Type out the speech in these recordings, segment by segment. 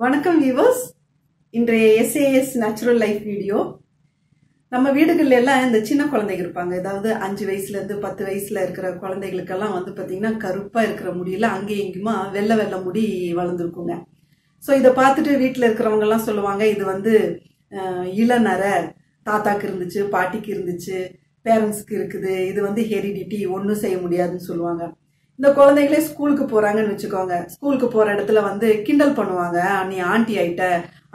வணக்கம் வியூவர்ஸ் இன்றைய SAS natural life video நம்ம வீடுகள்ல எல்லாம் இந்த சின்ன குழந்தைங்க இருப்பாங்க. ஏதாவது அஞ்சு வயசுல இருந்து பத்து வயசுல இருக்கிற குழந்தைகளுக்கெல்லாம் வந்து பாத்தீங்கன்னா கருப்பா இருக்கிற முடியல அங்கேயும் இங்குமா வெள்ளை வெள்ளை முடி வளர்ந்துருக்குங்க. ஸோ இதை பார்த்துட்டு வீட்டில் இருக்கிறவங்க எல்லாம் சொல்லுவாங்க இது வந்து இளநர. தாத்தாக்கு இருந்துச்சு பாட்டிக்கு இருந்துச்சு பேரண்ட்ஸ்க்கு இருக்குது இது வந்து ஹெரிடிட்டி ஒன்றும் செய்ய முடியாதுன்னு சொல்லுவாங்க. இந்த குழந்தைகளே ஸ்கூலுக்கு போறாங்கன்னு வச்சுக்கோங்க. ஸ்கூலுக்கு போற இடத்துல வந்து கிண்டல் பண்ணுவாங்க. நீ ஆண்டி ஆயிட்ட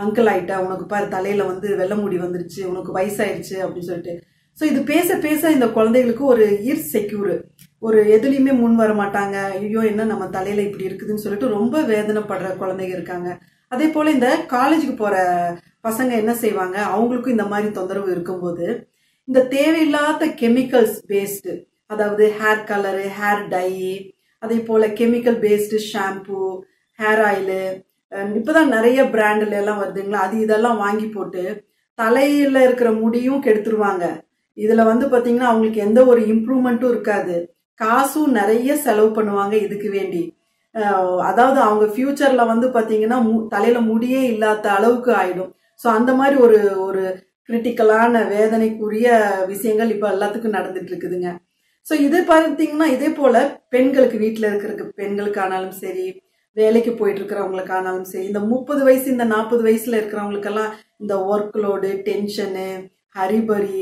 அங்கிள் ஆயிட்ட உனக்கு பாரு தலையில வந்து வெள்ளை முடி வந்துருச்சு உனக்கு வயசாயிருச்சு அப்படின்னு சொல்லிட்டு. ஸோ இது பேச பேச இந்த குழந்தைகளுக்கு ஒரு இர் செக்யூர் ஒரு எதுலையுமே முன் வர மாட்டாங்க. ஐயோ என்ன நம்ம தலையில இப்படி இருக்குதுன்னு சொல்லிட்டு ரொம்ப வேதனைப்படுற குழந்தைங்க இருக்காங்க. அதே போல இந்த காலேஜுக்கு போற பசங்க என்ன செய்வாங்க? அவங்களுக்கும் இந்த மாதிரி தொந்தரவு இருக்கும்போது இந்த தேவையில்லாத கெமிக்கல்ஸ் பேஸ்டு அதாவது ஹேர் கலரு ஹேர் டை அதே போல chemical based shampoo hair oil இப்போதான் நிறைய பிராண்டில் எல்லாம் வருதுங்களா அது இதெல்லாம் வாங்கி போட்டு தலையில இருக்கிற முடியும் கெடுத்துருவாங்க. இதுல வந்து பாத்தீங்கன்னா அவங்களுக்கு எந்த ஒரு இம்ப்ரூவ்மெண்ட்டும் இருக்காது. காசும் நிறைய செலவு பண்ணுவாங்க இதுக்கு வேண்டி. அதாவது அவங்க ஃபியூச்சர்ல வந்து பாத்தீங்கன்னா மு- தலையில முடியே இல்லாத அளவுக்கு ஆயிடும். ஸோ அந்த மாதிரி ஒரு ஒரு கிரிட்டிக்கலான வேதனைக்குரிய விஷயங்கள் இப்போ எல்லாத்துக்கும் நடந்துட்டு இருக்குதுங்க. ஸோ இது பார்த்தீங்கன்னா இதே போல பெண்களுக்கு வீட்டில் இருக்கிற பெண்களுக்கானாலும் சரி வேலைக்கு போயிட்டு இருக்கிறவங்களுக்கானாலும் சரி இந்த முப்பது வயசு இந்த நாற்பது வயசுல இருக்கிறவங்களுக்கெல்லாம் இந்த ஒர்க் லோடு டென்ஷனு ஹரிபரி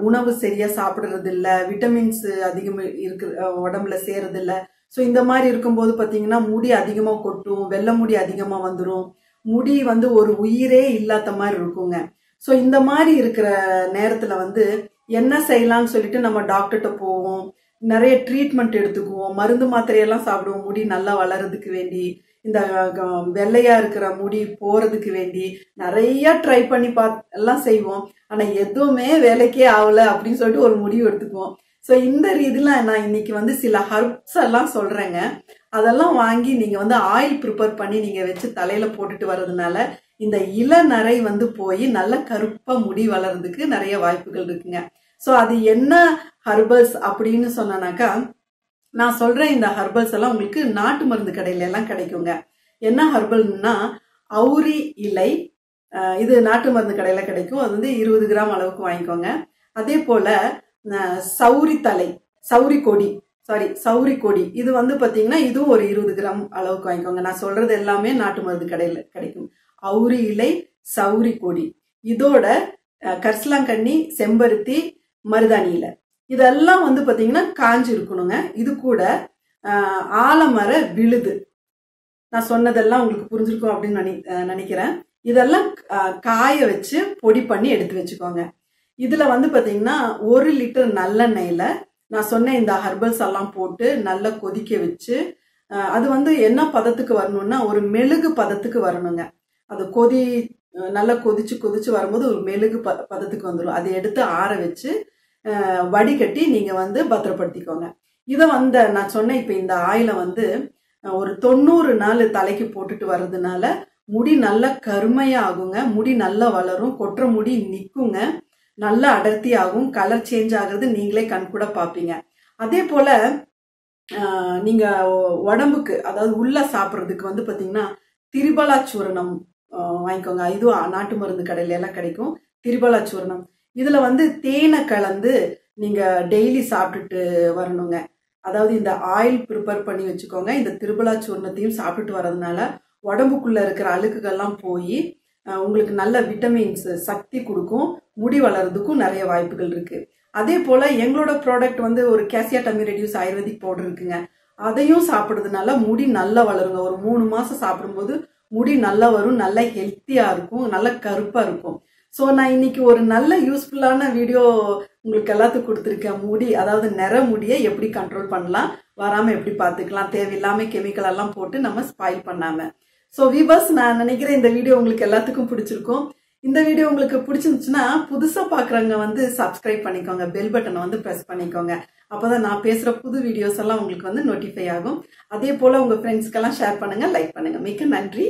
உணவு சரியா சாப்பிடுறது இல்ல விட்டமின்ஸ் அதிகம் இருக்கு உடம்புல சேரது இல்ல ஸோ இந்த மாதிரி இருக்கும்போது பார்த்தீங்கன்னா முடி அதிகமாக கொட்டும் வெள்ளை முடி அதிகமாக வந்துடும் முடி வந்து ஒரு உயிரே இல்லாத மாதிரி இருக்குங்க. ஸோ இந்த மாதிரி இருக்கிற நேரத்தில் வந்து என்ன செய்யலாம்னு சொல்லிட்டு நம்ம டாக்டர்கிட்ட போவோம். நிறைய ட்ரீட்மெண்ட் எடுத்துக்குவோம். மருந்து மாத்திரையெல்லாம் சாப்பிடுவோம். முடி நல்லா வளர்றதுக்கு வேண்டி இந்த க- வெள்ளையா இருக்கிற முடி போறதுக்கு வேண்டி நிறைய ட்ரை பண்ணி பா எல்லாம் செய்வோம். ஆனா எதுவுமே வேலைக்கே ஆகல அப்படின்னு சொல்லிட்டு ஒரு முடிவு எடுத்துக்குவோம். ஸோ இந்த ரீதியில நான் இன்னைக்கு வந்து சில ஹர்ப்ஸ் எல்லாம் சொல்றேங்க. அதெல்லாம் வாங்கி நீங்க வந்து ஆயில் ப்ரிப்பேர் பண்ணி நீங்க வச்சு தலையில போட்டுட்டு வர்றதுனால இந்த இளநரை வந்து போய் நல்ல கருப்பா முடி வளர்றதுக்கு நிறைய வாய்ப்புகள் இருக்குங்க. ஸோ அது என்ன ஹர்பல்ஸ் அப்படின்னு சொன்னாக்கா நான் சொல்றேன் இந்த ஹர்பல்ஸ் எல்லாம் உங்களுக்கு நாட்டு மருந்து கடையில எல்லாம் கிடைக்குங்க. என்ன ஹர்பல்னா அவுரி இலை இது நாட்டு மருந்து கடையில கிடைக்கும். அது வந்து இருபது கிராம் அளவுக்கு வாங்கிக்கோங்க. அதே போல சௌரி தலை சௌரி கொடி சாரி சௌரி கொடி. இது வந்து பாத்தீங்கன்னா இதுவும் ஒரு இருபது கிராம் அளவுக்கு வாங்கிக்கோங்க. நான் சொல்றது எல்லாமே நாட்டு மருந்து கடையில கிடைக்கும் அவுரி இலை சௌரி கொடி. இதோட அஹ், கரிசலாங்கண்ணி செம்பருத்தி மருதாணி இலை இதெல்லாம் வந்து பாத்தீங்கன்னா காஞ்சி இருக்கணுங்க. இது கூட ஆலமர விழுது. நான் சொன்னதெல்லாம் உங்களுக்கு புரிஞ்சிருக்கும் அப்படின்னு நினை நினைக்கிறேன். இதெல்லாம் காய வச்சு பொடி பண்ணி எடுத்து வச்சுக்கோங்க. இதுல வந்து பாத்தீங்கன்னா ஒரு லிட்டர் நல்லெண்ணெயில நான் சொன்ன இந்த ஹர்பல்ஸ் எல்லாம் போட்டு நல்லா கொதிக்க வச்சு அது வந்து என்ன பதத்துக்கு வரணும்னா ஒரு மெழுகு பதத்துக்கு வரணுங்க. அது கொதி நல்லா கொதிச்சு கொதிச்சு வரும்போது ஒரு மெழுகு ப பதத்துக்கு வந்துடும் அதை எடுத்து ஆற வச்சு வடிகட்டி நீங்கள் வந்து பத்திரப்படுத்திக்கோங்க. இதை வந்து நான் சொன்னேன் இப்போ இந்த ஆயிலை வந்து ஒரு தொண்ணூறு நாள் தலைக்கு போட்டுட்டு வர்றதுனால முடி நல்லா கருமையாக ஆகுங்க. முடி நல்லா வளரும். கொட்டுற முடி நிற்குங்க நல்லா அடர்த்தி ஆகும். கலர் சேஞ்ச் ஆகுறது நீங்களே கண் கூட பார்ப்பீங்க. அதே போல நீங்கள் உடம்புக்கு அதாவது உள்ள சாப்பிட்றதுக்கு வந்து பார்த்தீங்கன்னா திரிபலா சூரணம் வாங்கிக்கோங்க. இதுவும் நாட்டு மருந்து கடையில எல்லாம் கிடைக்கும். திரிபலா சூர்ணம் இதுல வந்து தேனை கலந்து நீங்க டெய்லி சாப்பிட்டுட்டு வரணுங்க. அதாவது இந்த ஆயில் ப்ரிப்பேர் பண்ணி வச்சுக்கோங்க. இந்த திருபலா சூர்ணத்தையும் சாப்பிட்டுட்டு வர்றதுனால உடம்புக்குள்ள இருக்கிற அழுக்குகள்லாம் போய் உங்களுக்கு நல்ல விட்டமின்ஸ் சக்தி கொடுக்கும். முடி வளர்றதுக்கும் நிறைய வாய்ப்புகள் இருக்கு. அதே போல எங்களோட ப்ராடக்ட் வந்து ஒரு கேசியா டம்மி ரெடியூஸ் ஆயுர்வேதிக் பவுடர் இருக்குங்க. அதையும் சாப்பிட்றதுனால முடி நல்லா வளருங்க. ஒரு மூணு மாசம் சாப்பிடும்போது முடி நல்லா வரும் நல்லா ஹெல்த்தியா இருக்கும் நல்ல கருப்பா இருக்கும். ஸோ நான் இன்னைக்கு ஒரு நல்ல யூஸ்ஃபுல்லான வீடியோ உங்களுக்கு எல்லாத்துக்கும் கொடுத்துருக்கேன். முடி அதாவது நிற முடியை எப்படி கண்ட்ரோல் பண்ணலாம் வராமல் எப்படி பார்த்துக்கலாம் தேவையில்லாம கெமிக்கல் எல்லாம் போட்டு நம்ம ஸ்பாயில் பண்ணாமல் ஸோ விவர்ஸ் நான் நினைக்கிறேன் இந்த வீடியோ உங்களுக்கு எல்லாத்துக்கும் பிடிச்சிருக்கும். இந்த வீடியோ உங்களுக்கு பிடிச்சிருந்துச்சுன்னா புதுசா பாக்குறவங்க வந்து சப்ஸ்கிரைப் பண்ணிக்கோங்க. பெல் பட்டனை வந்து பிரஸ் பண்ணிக்கோங்க. அப்பதான் நான் பேசுற புது வீடியோஸ் எல்லாம் உங்களுக்கு வந்து நோட்டிஃபை ஆகும். அதே போல உங்க ஃப்ரெண்ட்ஸ்க்கெல்லாம் ஷேர் பண்ணுங்க லைக் பண்ணுங்க. மிக்க நன்றி.